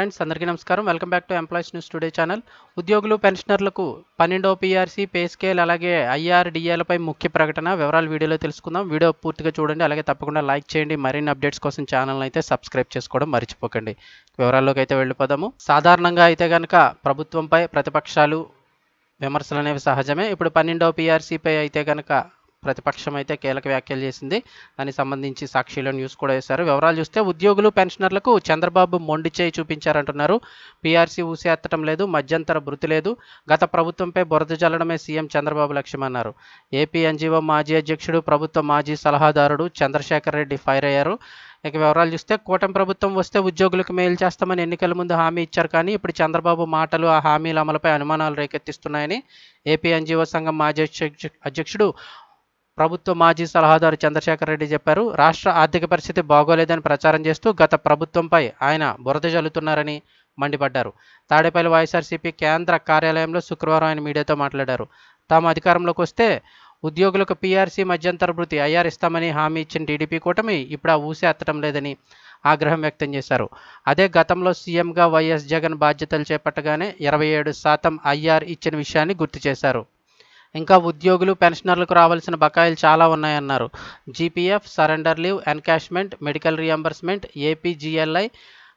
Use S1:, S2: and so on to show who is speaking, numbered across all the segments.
S1: Friends అందరికీ నమస్కారం. Welcome back to employees news today channel ఉద్యోగులు పెన్షనర్లకు పన్నెండో పీఆర్సీ పే స్కేల్ అలాగే ఐఆర్డిఏలపై ముఖ్య ప్రకటన వివరాలు వీడియోలో తెలుసుకుందాం. వీడియో పూర్తిగా చూడండి. అలాగే తప్పకుండా లైక్ చేయండి. మరిన్ని అప్డేట్స్ కోసం ఛానల్ అయితే సబ్స్క్రైబ్ చేసుకోవడం మర్చిపోకండి. వివరాల్లోకి అయితే వెళ్ళిపోదాము. సాధారణంగా అయితే కనుక ప్రభుత్వంపై ప్రతిపక్షాలు విమర్శలు అనేవి సహజమే. ఇప్పుడు పన్నెండవ పీఆర్సీపై అయితే కనుక ప్రతిపక్షం అయితే కీలక వ్యాఖ్యలు చేసింది. దానికి సంబంధించి సాక్షిలో న్యూస్ కూడా వేశారు. వివరాలు చూస్తే ఉద్యోగులు పెన్షనర్లకు చంద్రబాబు మొండి చేయి చూపించారంటున్నారు. పీఆర్సీ ఊసేత్తడం లేదు మధ్యంతర భృతి లేదు. గత ప్రభుత్వంపై బురద జల్లడమే సీఎం చంద్రబాబు లక్ష్యమన్నారు. ఏపీ ఎన్జీఓ మాజీ అధ్యక్షుడు ప్రభుత్వ మాజీ సలహాదారుడు చంద్రశేఖర్ రెడ్డి ఫైర్ అయ్యారు. ఇక వివరాలు చూస్తే కూటమి ప్రభుత్వం వస్తే ఉద్యోగులకు మేలు చేస్తామని ఎన్నికల ముందు హామీ ఇచ్చారు కానీ ఇప్పుడు చంద్రబాబు మాటలు ఆ హామీల అమలుపై అనుమానాలు రేకెత్తిస్తున్నాయని ఏపీ ఎన్జీఓ సంఘం మాజీ అధ్యక్షుడు ప్రభుత్వ మాజీ సలహాదారు చంద్రశేఖర్ రెడ్డి చెప్పారు రాష్ట్ర ఆర్థిక పరిస్థితి బాగోలేదని ప్రచారం చేస్తూ గత ప్రభుత్వంపై ఆయన బురద జల్లుతున్నారని మండిపడ్డారు. తాడేపల్లి వైఎస్ఆర్సీపీ కేంద్ర కార్యాలయంలో శుక్రవారం ఆయన మీడియాతో మాట్లాడారు. తాము అధికారంలోకి వస్తే ఉద్యోగులకు పీఆర్సీ మధ్యంతర భృతి ఐఆర్ ఇస్తామని హామీ ఇచ్చిన టీడీపీ కూటమి ఇప్పుడు ఆ ఊసే ఎత్తడం లేదని ఆగ్రహం వ్యక్తం చేశారు. అదే గతంలో సీఎంగా వైఎస్ జగన్ బాధ్యతలు చేపట్టగానే ఇరవై ఏడు శాతం ఐఆర్ ఇచ్చిన విషయాన్ని గుర్తు చేశారు. ఇంకా ఉద్యోగులు పెన్షనర్లకు రావాల్సిన బకాయిలు చాలా ఉన్నాయన్నారు. GPF surrender leave encashment medical reimbursement APGLI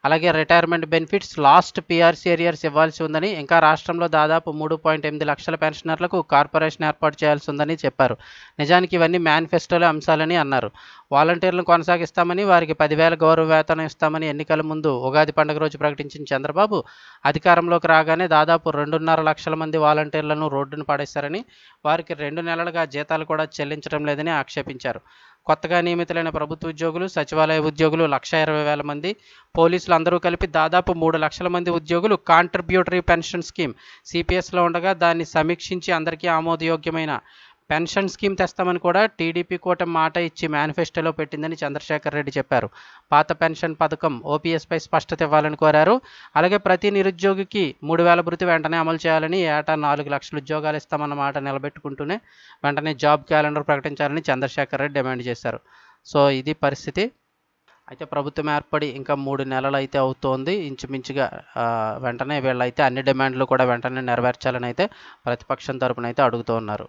S1: అలాగే retirement benefits last PRC arrears ఇవ్వాల్సి ఉందని ఇంకా రాష్ట్రంలో దాదాపు మూడు పాయింట్ ఎనిమిది లక్షల పెన్షనర్లకు కార్పొరేషన్ ఏర్పాటు చేయాల్సి ఉందని చెప్పారు. నిజానికి ఇవన్నీ మేనిఫెస్టోలో అంశాలని అన్నారు. వాలంటీర్లను కొనసాగిస్తామని వారికి పదివేల గౌరవ వేతనం ఇస్తామని ఎన్నికల ముందు ఉగాది పండుగ రోజు ప్రకటించిన చంద్రబాబు అధికారంలోకి రాగానే దాదాపు రెండున్నర లక్షల మంది వాలంటీర్లను రోడ్డును పడేశారని వారికి రెండు నెలలుగా జీతాలు కూడా చెల్లించడం లేదని ఆక్షేపించారు. కొత్తగా నియమితులైన ప్రభుత్వ ఉద్యోగులు సచివాలయ ఉద్యోగులు లక్ష ఇరవై వేల మంది పోలీసులు అందరూ కలిపి దాదాపు మూడు లక్షల మంది ఉద్యోగులు కాంట్రిబ్యూటరీ పెన్షన్ స్కీమ్ సిపిఎస్లో ఉండగా దాన్ని సమీక్షించి అందరికీ ఆమోదయోగ్యమైన పెన్షన్ స్కీమ్ తెస్తామని కూడా టీడీపీ కూటమి మాట ఇచ్చి మేనిఫెస్టోలో పెట్టిందని చంద్రశేఖర్ రెడ్డి చెప్పారు. పాత పెన్షన్ పథకం ఓపీఎస్పై స్పష్టత ఇవ్వాలని కోరారు. అలాగే ప్రతి నిరుద్యోగికి మూడు వేల భృతి వెంటనే అమలు చేయాలని ఏటా నాలుగు లక్షల ఉద్యోగాలు ఇస్తామన్న మాట నిలబెట్టుకుంటూనే వెంటనే జాబ్ క్యాలెండర్ ప్రకటించాలని చంద్రశేఖర్ రెడ్డి డిమాండ్ చేశారు. సో ఇది పరిస్థితి. అయితే ప్రభుత్వం ఏర్పడి ఇంకా మూడు నెలలు అయితే అవుతోంది. ఇంచుమించుగా వెంటనే వీళ్ళైతే అన్ని డిమాండ్లు కూడా వెంటనే నెరవేర్చాలని అయితే ప్రతిపక్షం తరపున అయితే అడుగుతూ ఉన్నారు.